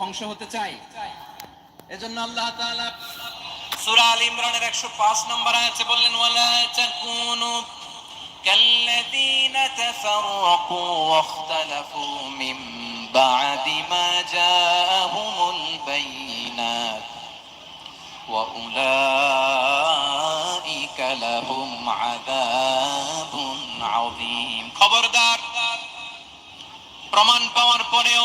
ধ্বংস হতে চাই এজন্য আল্লাহ তাআলা সূরা আল ইমরানের 105 নম্বর আয়াতে বললেন ওয়ালা তাকুনু كالذين تفرقوا واختلفوا من بعد ما جاءهم البينات وأولئك لهم عذاب عظيم খবরদার প্রমাণ পাওয়ার পরেও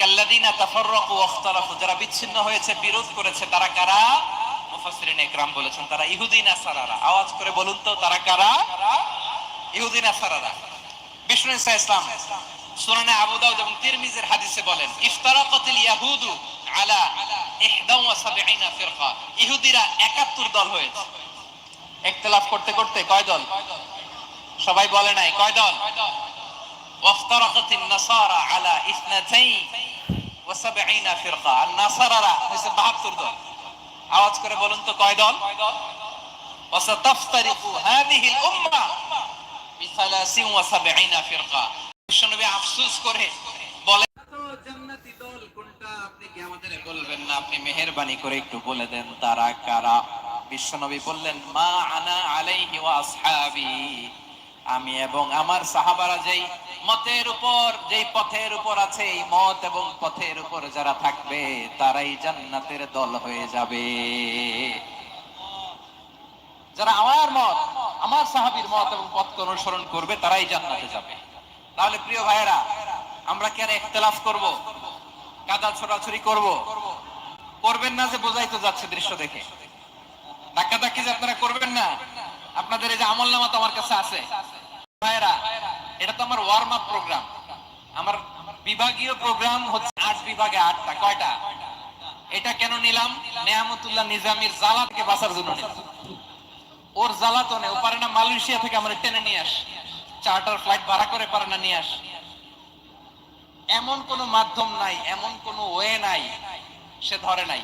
কাল্লাদিনা তাফাররাকু ওয়াখতালাফু যারা বিচ্ছিন্ন হয়েছে, বিরোধ করেছে, তারা কারা? মুফাসসিরিন ইকরাম বলেছেন, তারা ইহুদি নাসারারা আওয়াজ করে বলুন তো, তারা কারা? ইহুদি নাসারারা বিষ্ণু ইসা ইসলাম সুনানে আবু দাউদ এবং তিরমিজির হাদিসে বলেন, ইফতারাকাতিল ইয়াহুদু আলা 71 ফিরকা। ইহুদিরা 71 দল হয়েছে। ইখতিলাফ করতে করতে কয় দল? সবাই বলে নাই, কয় দল? وافترقت النصارى على اثنتين وسبعين فرقة النصارى হয়েছে 72 দল আওয়াজ করে বলুন তো কয় দল وستفترق هذه الأمة بثلاث وسبعين فرقة বিশ্বনবী আফসোস করে বলে জান্নাতি দল কোনটা আপনি কি আমাদের বলবেন না আপনি মেহেরবানি করে একটু বলে দেন তারা কারা বিশ্বনবী বললেন মা আনা আলাইহি ওয়া আসহাবি আমি এবং আমার সাহাবারা যেই মতের উপর, যেই পথের উপর আছে এই মত এবং পথের উপর যারা থাকবে, তারাই জান্নাতের দল হয়ে যাবে। যারা আমার মত, আমার সাহাবীর মত এবং পথকে অনুসরণ করবে, তারাই জান্নাতে যাবে। তাহলে প্রিয় ভাইয়েরা, আমরা কেন ইখতিলাফ করব? কাদা ছোড়াছুরি করব? করবেন না যে বোঝাই তো যাচ্ছে দৃশ্য দেখে। ধাক্কা ধাক্কি যে আপনারা করবেন না। আপনাদের এই যে আমল নামা তো আমার কাছে আছে। ভাইয়েরা এটা তো আমার ওয়ার্ম আপ প্রোগ্রাম আমার বিভাগীয় প্রোগ্রাম হচ্ছে আট বিভাগে আটটা, কয়টা? এটা কেন নিলাম? নেয়ামতুল্লাহ নিজামির জ্বালা থেকে বাঁচার জন্য ওর জ্বালাতনে, ও পারে না মালয়েশিয়া থেকে আমরা টেনে নিয়ে আস। চার্টার ফ্লাইট ভাড়া করে পারে না নিয়ে আস। এমন কোন মাধ্যম নাই, এমন কোন ওয়ে নাই, সে ধরে নাই।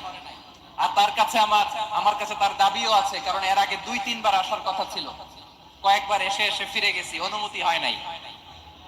আর তার কাছে আমার আমার কাছে তার দাবিও আছে, কারণ এর আগে দুই, তিনবার আসার কথা ছিল। কয়েকবার এসে এসে ফিরে গেছি, অনুমতি হয় নাই।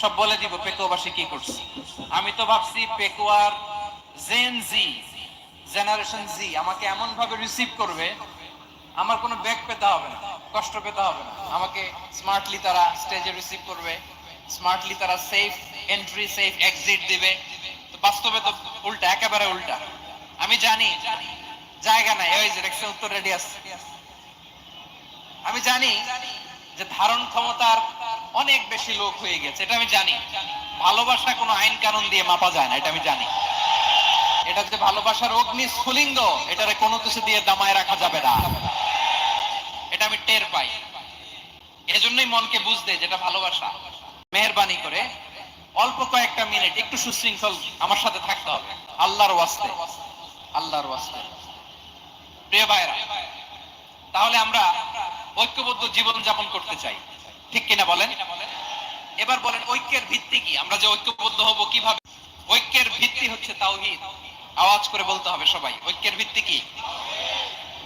সব বলে দিব পেকুয়াবাসী কি করছে? আমি তো ভাবছি পেকুয়ার জেন জি জেনারেশন জি আমাকে এমন ভাবে রিসিভ করবে, আমার কোনো ব্যাগ পেতে হবে না, কষ্ট পেতে হবে না। আমাকে স্মার্টলি তারা স্টেজে রিসিভ করবে স্মার্টলি তারা সেফ এন্ট্রি সেফ এক্সিট দিবে। তো বাস্তবে তো উল্টা, একেবারে উল্টা। আমি জানি, জায়গা নাই ওই যে উত্তর রেডি আছে আমি জানি যে ধারণ ক্ষমতার অনেক বেশি লোক হয়ে গেছে, এটা আমি জানি। ভালোবাসা কোনো আইন কানুন দিয়ে মাপা যায় না, এটা আমি জানি। এটা যে ভালোবাসার অগ্নি স্ফুলিঙ্গ এটারে কোনো কিছু দিয়ে দামায় রাখা যাবে না। এটা আমি টের পাই। এজন্যই মনকে বুঝতে যেটা ভালোবাসা। মেহরবানি করে অল্প কয়েকটা মিনিট একটু সুশৃঙ্খল আমার সাথে থাকতে হবে। আল্লাহর ওয়াস্তে আল্লাহর ওয়াস্তে। প্রিয় ভাইরা তাহলে আমরা ঐক্যবদ্ধ জীবন যাপন করতে চাই। ঠিক কিনা বলেন? এবার বলেন, ঐক্যের ভিত্তি কি? আমরা যে ঐক্যবদ্ধ হব কীভাবে? ঐক্যের ভিত্তি হচ্ছে তাওহীদ। আওয়াজ করে বলতে হবে সবাই, ঐক্যের ভিত্তি কি?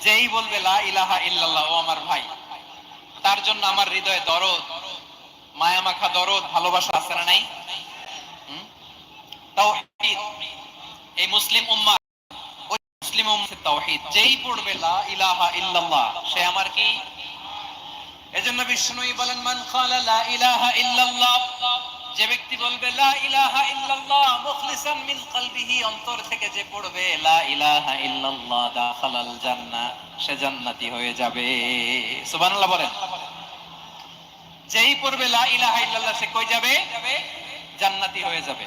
যেই বলবে, লা ইলাহা ইল্লাল্লাহ, ও আমার ভাই। তার জন্য আমার হৃদয়ে দরদ, মায়া মাখা দরদ, ভালোবাসা আছে না নাই? তাওহীদ, এই মুসলিম উম্মাহ ওই মুসলিম যেই পড়বে ইলাহা ইল্লাল্লাহ, সে আমার কি? এজন্য বিষ্ণুই বলেন, মান লা ইলাহা ইল্লাল্লাহ যে ব্যক্তি বলবে, লা ইলাহা ইল্লাল্লাহ মুখলিসান মিন কলবিহি অন্তর থেকে যে পড়বে, লা ইলাহা ইল্লাল্লাহ দাখালাল জান্নাহ সে জান্নাতি হয়ে যাবে। সুবহানাল্লাহ বলেন। যেই পড়বে, লা ইলাহা ইল্লাল্লাহ সে কই যাবে? জান্নাতি হয়ে যাবে।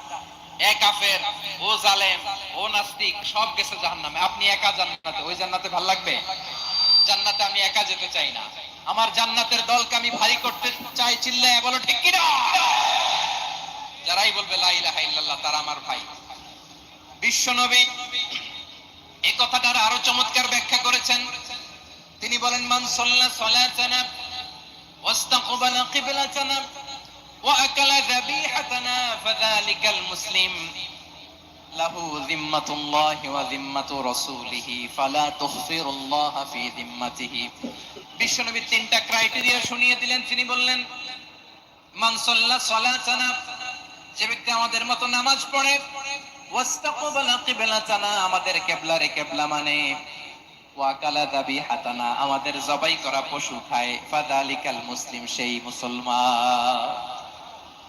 এক ও জালেম, ও নাস্তিক, সব গেছে জাহান্নামে। আপনি একা জান্নাতে, ওই জান্নাতে ভালো লাগবে? জান্নাতে আমি একা যেতে চাই না। আমার জান্নাতের দলকে আমি ভারী করতে চাই চিল্লায় বলো, ঠিক কি না? যারাই বলবে, লা ইলাহা তারা আমার ভাই। বিশ্ব নবী এই কথাটার আরও চমৎকার ব্যাখ্যা করেছেন। তিনি বলেন, মান সাল্লা সালাতানা ওয়াস্তাকবালা কিবলাতানা وأكل ذبيحتنا فذلك المسلم له ذمة الله وذمة رسوله فلا تخفر الله في ذمته বিশ্বনবী তিনটা ক্রাইটেরিয়া শুনিয়ে দিলেন তিনি বললেন মান সাল্লা সালাতানা যে ব্যক্তি আমাদের মতো নামাজ পড়ে ওয়াস্তাকবালা কিবলাতানা আমাদের কিবলারে কিবলা মানে ওয়াকালা দাবি হাতানা আমাদের জবাই করা পশু খায় ফাদালিকাল মুসলিম সেই মুসলমান সুবহানাল্লাহ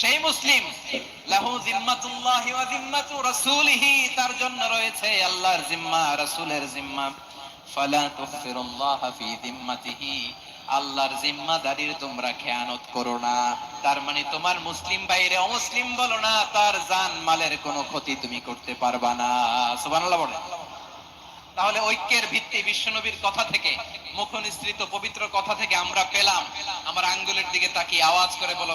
সেই মুসলিম, লাহু জিম্মাতুল্লাহি ওয়া জিম্মাতু রাসূলিহি, তার জন্য রয়েছে আল্লাহর জিম্মা, রাসূলের জিম্মা। ফালা তুগফিরুল্লাহ ফি জিম্মাতিহি, আল্লাহর জিম্মাদারির তোমরা খেয়ানত করো না। তার মানে তোমার মুসলিম বাইরে অমুসলিম বলো না, তার জান মালের কোনো ক্ষতি তুমি করতে পারবা না। সুবহানাল্লাহ বলে তাহলে ঐক্যের ভিত্তি বিশ্বনবীর কথা থেকে মুখ নিঃসৃত পবিত্র কথা থেকে আমরা পেলাম। আমার আঙ্গুলের দিকে তাকিয়ে আওয়াজ করে বলো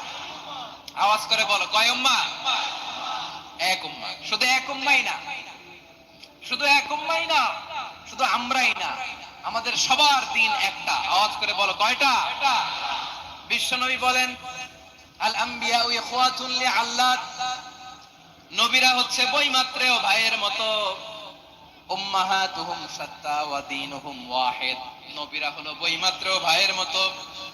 আওয়াজ করে বলো, কয় উম্মা? এক উম্মা। শুধু এক উম্মাই না। শুধু এক উম্মাই না, শুধু আমরাই না। আমাদের সবার দিন একটা। আওয়াজ করে বলো, কয়টা? বিশ্বনবী বলেন, আল আম্বিয়া ইখওয়াতুন লিআল্লাত নবীরা হচ্ছে বইমাত্রেও ভাইয়ের মতো। উম্মাহাতুহুম শাত্তা ওয়া দীনুহুম ওয়াহিদ। নবীরা হলো বইমাত্রেও ভাইয়ের মতো।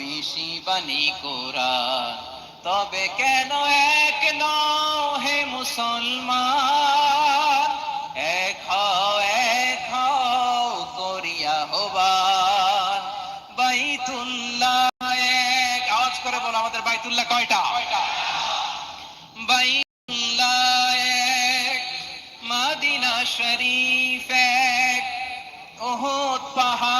ওই শিবানী কোরআন তবে কেন এক নও হে মুসলমান? এক হও এক হও করিয়া হবান বাইতুল্লাহ এক। আওয়াজ করে বলো আমাদের বাইতুল্লাহ কয়টা? বাইতুল্লাহ এক, মাদিনা শরীফ এক, ওহুদ পাহাড়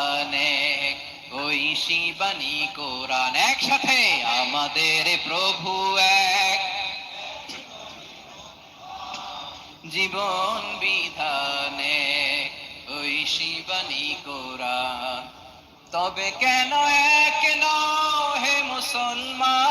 ওই শিবানী কোরআন একসাথে, আমাদের প্রভু এক। জীবন বিধানে ওই শিবানী কোরআন। তবে কেন এক নও হে মুসলমান?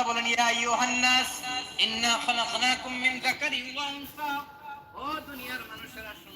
আল্লাহ বলেন ইয়া আইয়ুহান নাস ইন্না খালাকনাকুম মিন যাকারিন ওয়া উনসা ও দুনিয়ার মানুষেরা শুনো